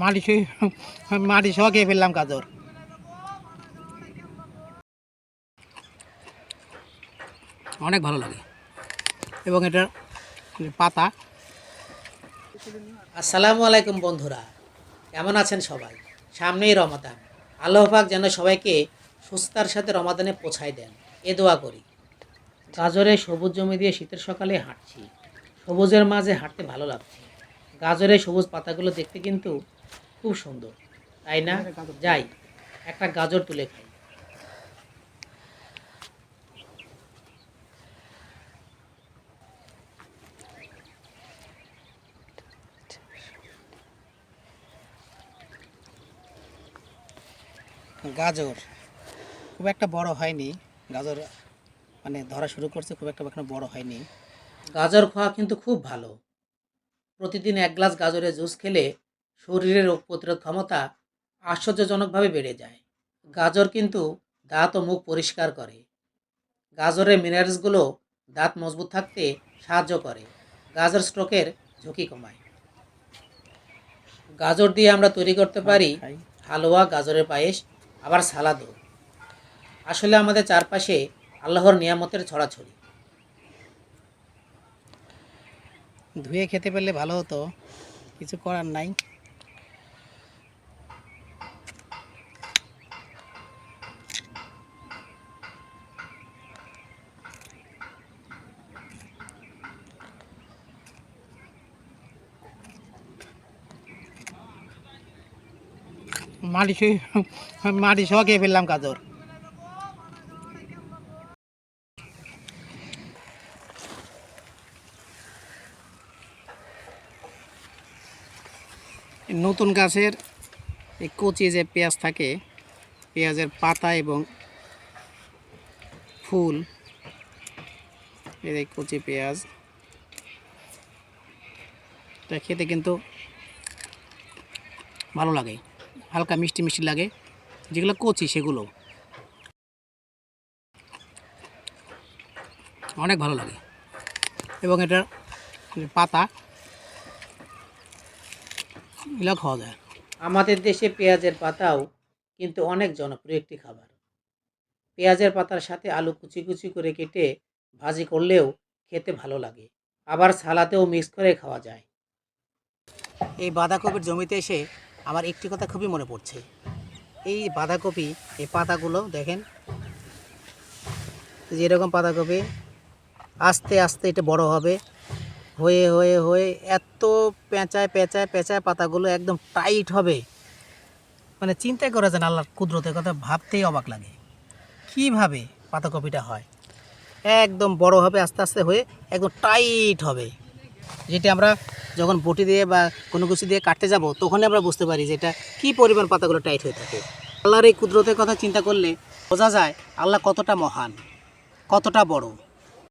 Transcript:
মাটি মাটি সহ খেয়ে ফেললাম গাজর। অনেক ভালো লাগে। এবং এটার পাতা। আসসালামু আলাইকুম বন্ধুরা, কেমন আছেন সবাই? সামনেই রমাদান। আল্লাহ পাক যেন সবাইকে সুস্থার সাথে রমাদানে পৌঁছায় দেন। এ দোয়া করি। গাজরে সবুজ জমি দিয়ে শীতের সকালে হাঁটছি। সবুজের মাঝে হাঁটতে ভালো লাগছে। গাজরের সবুজ পাতাগুলো দেখতে কিন্তু খুব সুন্দর। তাই না? যাই একটা গাজর তুলে খাই। গাজর খুব একটা বড় হয়নি। গাজর মানে ধরা শুরু করছে খুব একটা এখনও বড় হয়নি। গাজর খাওয়া কিন্তু খুব ভালো। প্রতিদিন এক গ্লাস গাজরের জুস খেলে শরীরের রোগ প্রতিরোধ ক্ষমতা আশ্চর্যজনকভাবে বেড়ে যায়। গাজর কিন্তু দাঁত ও মুখ পরিষ্কার করে। গাজরের মিনারেলসগুলো দাঁত মজবুত থাকতে সাহায্য করে। গাজর স্ট্রোকের ঝুঁকি কমায়। গাজর দিয়ে আমরা তৈরি করতে পারি হালুয়া গাজরের পায়েস আবার সালাদও। আসলে আমাদের চারপাশে আল্লাহর নিয়ামতের ছড়াছড়ি। ধুয়ে খেতে পারলে ভালো হতো। কিছু করার নাই। মাটি মাটি সহ খেয়ে ফেললাম গাজর। নতুন গাছের কচি যে পেঁয়াজ থাকে, পেঁয়াজের পাতা এবং ফুল, এই কচি পেঁয়াজ, এটা খেতে কিন্তু ভালো লাগে। হালকা মিষ্টি মিষ্টি লাগে যেগুলো কচি সেগুলো। অনেক ভালো লাগে। এবং এটার পাতা এগুলো খাওয়া যায়। আমাদের দেশে পেঁয়াজের পাতাও কিন্তু অনেক জনপ্রিয় একটি খাবার। পেঁয়াজের পাতার সাথে আলু কুচি কুচি করে কেটে ভাজি করলেও খেতে ভালো লাগে। আবার সালাতেও মিক্স করে খাওয়া যায়। এই বাঁধাকপির জমিতে এসে আমার একটি কথা খুবই মনে পড়ছে। এই বাঁধাকপি, এই পাতাগুলো দেখেন। যে এরকম পাতাকপি আস্তে আস্তে এটা বড় হবে। হয়ে হয়ে হয়ে এত পেঁচায় পেঁচায় পেঁচায় পাতাগুলো একদম টাইট হবে। মানে চিন্তাই করা না, আল্লাহর কুদরতের কথা ভাবতেই অবাক লাগে। কীভাবে পাতাকপিটা হয়? একদম বড় হবে, আস্তে আস্তে হয়ে একদম টাইট হবে। যেটা আমরা যখন বটি দিয়ে বা কোনো কিছু দিয়ে কাটতে যাব, তখনই আমরা বুঝতে পারি যে এটা কী পরিমাণ পাতাগুলো টাইট হয়ে থাকে। আল্লাহর এই কুদরতের কথা চিন্তা করলে বোঝা যায় আল্লাহ কতটা মহান, কতটা বড়।